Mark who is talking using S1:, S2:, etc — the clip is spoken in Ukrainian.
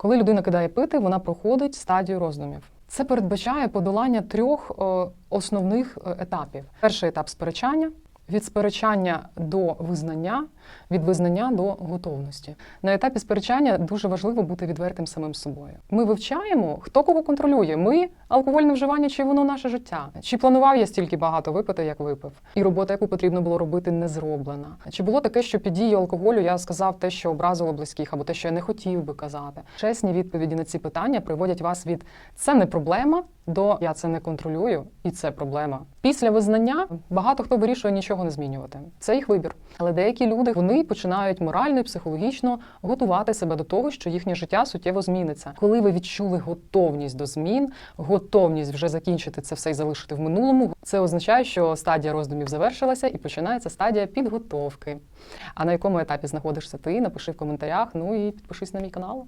S1: Коли людина кидає пити, вона проходить стадію роздумів. Це передбачає подолання трьох е, основних е, етапів: перший етап сперечання. Від сперечання до визнання, від визнання до готовності. На етапі сперечання дуже важливо бути відвертим самим собою. Ми вивчаємо, хто кого контролює. Ми алкогольне вживання, чи воно наше життя? Чи планував я стільки багато випити, як випив? І робота, яку потрібно було робити, не зроблена. Чи було таке, що під дією алкоголю я сказав те, що образило близьких, або те, що я не хотів би казати? Чесні відповіді на ці питання приводять вас від це не проблема до я це не контролюю, і це проблема. Після визнання багато хто вирішує нічого не змінювати. Це їх вибір. Але деякі люди вони починають морально і психологічно готувати себе до того, що їхнє життя суттєво зміниться. Коли ви відчули готовність до змін, готовність вже закінчити це все і залишити в минулому, це означає, що стадія роздумів завершилася і починається стадія підготовки. А на якому етапі знаходишся ти? Напиши в коментарях. Ну і підпишись на мій канал.